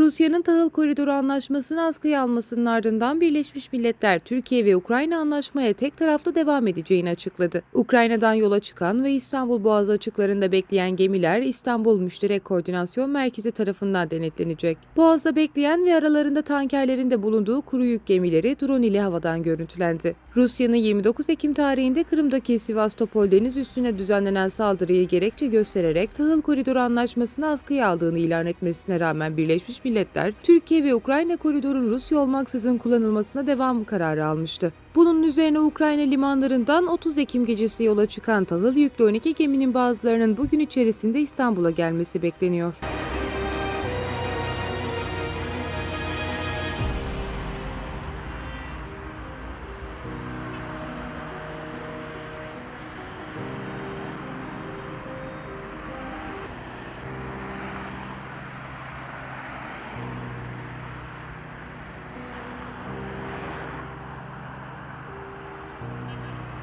Rusya'nın tahıl koridoru anlaşmasını askıya almasının ardından Birleşmiş Milletler Türkiye ve Ukrayna anlaşmaya tek taraflı devam edeceğini açıkladı. Ukrayna'dan yola çıkan ve İstanbul Boğazı açıklarında bekleyen gemiler İstanbul Müşterek Koordinasyon Merkezi tarafından denetlenecek. Boğaz'da bekleyen ve aralarında tankerlerin de bulunduğu kuru yük gemileri drone ile havadan görüntülendi. Rusya'nın 29 Ekim tarihinde Kırım'daki Sivastopol deniz üssüne düzenlenen saldırıyı gerekçe göstererek tahıl koridoru anlaşmasını askıya aldığını ilan etmesine rağmen Birleşmiş Milletler, Türkiye ve Ukrayna koridorun Rusya olmaksızın kullanılmasına devam kararı almıştı. Bunun üzerine Ukrayna limanlarından 30 Ekim gecesi yola çıkan tahıl yüklü 12 geminin bazılarının bugün içerisinde İstanbul'a gelmesi bekleniyor. あ。